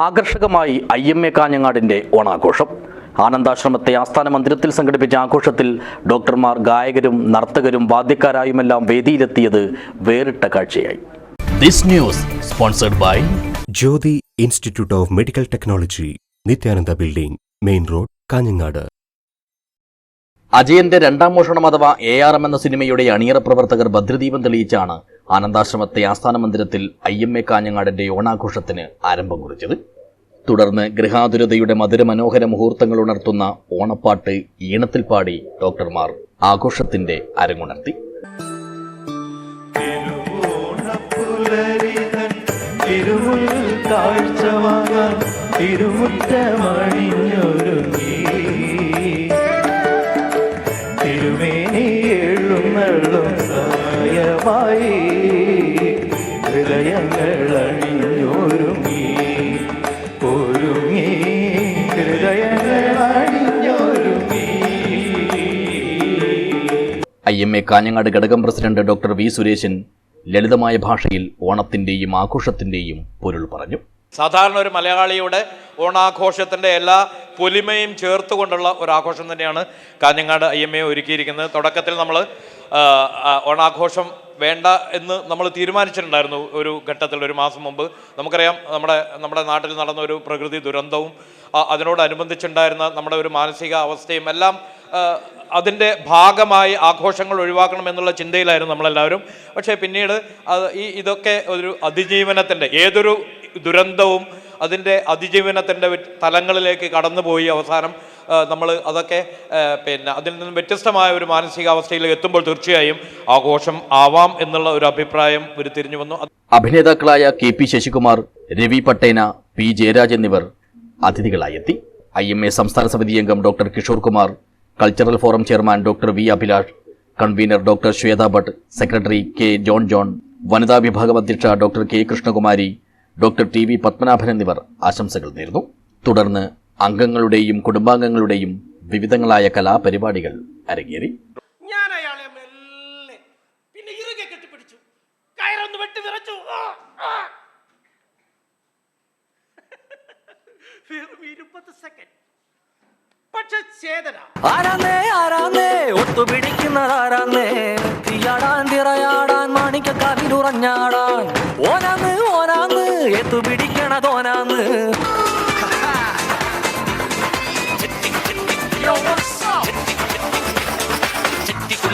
ആകർഷകമായി I M A കാഞ്ഞങ്ങാടിന്റെ ഓണാഘോഷം. ആനന്ദാശ്രമത്തെ ആസ്ഥാന മന്ദിരത്തിൽ സംഘടിപ്പിച്ച ആഘോഷത്തിൽ ഡോക്ടർമാർ ഗായകരും നർത്തകരും വാദ്യക്കാരായുമെല്ലാം വേദിയിലെത്തിയത് വേറിട്ട കാഴ്ചയായി. This news sponsored by Jyothi institute of medical technology Nithyananda building main road Kanhangad. അജയന്റെ രണ്ടാം മോഷണം അഥവാ എ ആർ എം എന്ന സിനിമയുടെ അണിയറ പ്രവർത്തകർ ഭദ്രദീപം തെളിയിച്ചാണ് ആനന്ദാശ്രമത്തെ ആസ്ഥാന മന്ദിരത്തിൽ എ കാഞ്ഞങ്ങാടിന്റെ ഓണാഘോഷത്തിന് ആരംഭം കുറിച്ചത്. തുടർന്ന് ഗൃഹാതുരതയുടെ മധുരമനോഹര മുഹൂർത്തങ്ങൾ ഉണർത്തുന്ന ഓണപ്പാട്ട് ഈണത്തിൽ പാടി ഡോക്ടർമാർ ആഘോഷത്തിന്റെ അരങ്ങുണർത്തി. തിരുവോണപ്പുലരിതൻ ഒരുങ്ങി ഐ എം എ കാഞ്ഞങ്ങാട് ഘടകം പ്രസിഡന്റ് ഡോക്ടർ വി സുരേശൻ ലളിതമായ ഭാഷയിൽ ഓണത്തിന്റെയും ആഘോഷത്തിന്റെയും പൊരുൾ പറഞ്ഞു. സാധാരണ ഒരു മലയാളിയുടെ ഓണാഘോഷത്തിന്റെ എല്ലാ പൊലിമയും ചേർത്തുകൊണ്ടുള്ള ഒരു ആഘോഷം തന്നെയാണ് കാഞ്ഞങ്ങാട് ഐ എം എ ഒരുക്കിയിരിക്കുന്നത്. തുടക്കത്തിൽ നമ്മൾ ഓണാഘോഷം വേണ്ട എന്ന് നമ്മൾ തീരുമാനിച്ചിട്ടുണ്ടായിരുന്നു ഒരു ഘട്ടത്തിൽ ഒരു മാസം മുമ്പ്. നമുക്കറിയാം നമ്മുടെ നമ്മുടെ നാട്ടിൽ നടന്ന ഒരു പ്രകൃതി ദുരന്തവും അതിനോടനുബന്ധിച്ചുണ്ടായിരുന്ന നമ്മുടെ ഒരു മാനസിക അവസ്ഥയും എല്ലാം അതിന്റെ ഭാഗമായി ആഘോഷങ്ങൾ ഒഴിവാക്കണം എന്നുള്ള ചിന്തയിലായിരുന്നു നമ്മളെല്ലാവരും. പക്ഷേ പിന്നീട് ഈ ഇതൊക്കെ ഒരു അതിജീവനത്തിന്റെ ഏതൊരു ദുരന്തവും അതിന്റെ അതിജീവനത്തിന്റെ തലങ്ങളിലേക്ക് കടന്നുപോയി അവസാനം. നമ്മൾ അതൊക്കെ പിന്നെ അതിൽ നിന്നും വ്യത്യസ്തമായ ഒരു മാനസികാവസ്ഥയിൽ എത്തുമ്പോൾ തീർച്ചയായും ആഘോഷം ആവാം എന്നുള്ള ഒരു അഭിപ്രായം ഉരുത്തിരിഞ്ഞു വന്നു. അഭിനേതാക്കളായ K P Sasikumar Ravi Pattena P Jayaraj എന്നിവർ അതിഥികളായി എത്തി. ഐ എം എ സംസ്ഥാന സമിതി അംഗം doctor Kishore Kumar cultural forum chairman doctor V Abhilash convener doctor Shweta Bhat secretary K. John John വനിതാ വിഭാഗം അധ്യക്ഷ doctor K. Krishnakumari doctor T. V. Padmanabhan എന്നിവർ ആശംസകൾ നേർന്നു തുടർന്ന് അംഗങ്ങളുടെയും കുടുംബാംഗങ്ങളുടെയും വിവിധങ്ങളായ കലാപരിപാടികൾ അരങ്ങേറി. ഞാൻ അയാളെ മെല്ലെ പിന്നെ ഇറുകെ കെട്ടിപ്പിടിച്ചു. കയറൊന്ന് വെട്ടി വിറച്ചു. വെറും ഇരുപത് സെക്കൻഡ്. പക്ഷെ ചേതന. ആരാന്നേ ആരാന്നേ? ഒത്തുപിടിക്കുന്നതാരാന്നേ? തീയാടാൻ തിറയാടാൻ മാണിക്കക്കാവിലുറഞ്ഞാടാൻ ഓനാന്ന് ഓനാന്ന് എത്തുപിടിക്കണതോനാന്ന്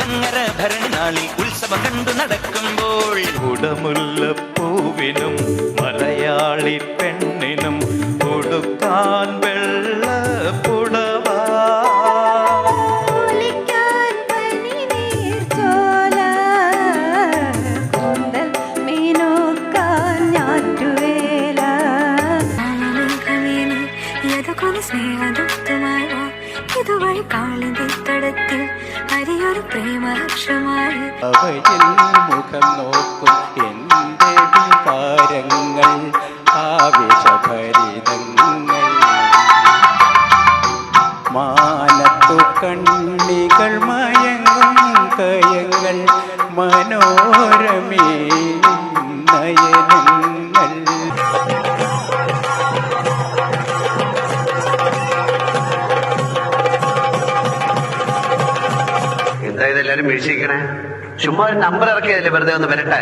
കുളങ്ങര ഭരണി നാളിൽ ഉത്സവം കണ്ടു നടക്കുമ്പോൾ കുടമുല്ലപ്പൂവിനും മലയാളി പെണ്ണിനും ഉടുക്കാൻ അവയിൽ മുഖം നോക്കും എന്റെ വികാരങ്ങൾ. ആവേശഭരിതങ്ങൾ ഇതെല്ലാരും വീഴ്ചിക്കണേ ചുമ്മാ ഒരു നമ്പർ ഇറക്കിയതല്ലേ വെറുതെ ഒന്ന് വരട്ടെ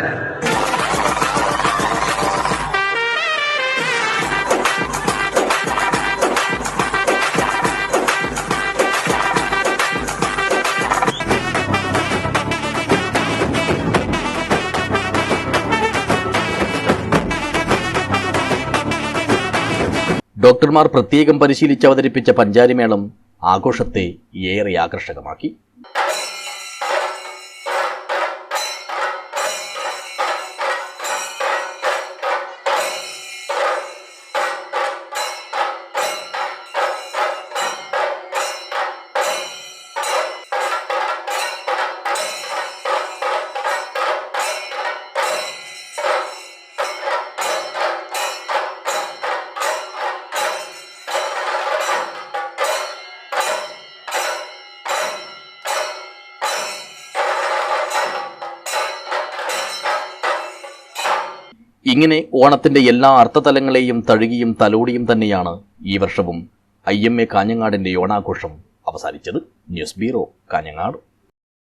ഡോക്ടർമാർ പ്രത്യേകം പരിശീലിച്ച് അവതരിപ്പിച്ച പഞ്ചാരിമേളം ആഘോഷത്തെ ഏറെ ആകർഷകമാക്കി. ഇങ്ങനെ ഓണത്തിന്റെ എല്ലാ അർത്ഥതലങ്ങളെയും തഴുകിയും തലോടിയും തന്നെയാണ് ഈ വർഷവും ഐ എം എ കാഞ്ഞങ്ങാടിന്റെ ഓണാഘോഷം അവസാനിച്ചത്. News bureau Kanhangad.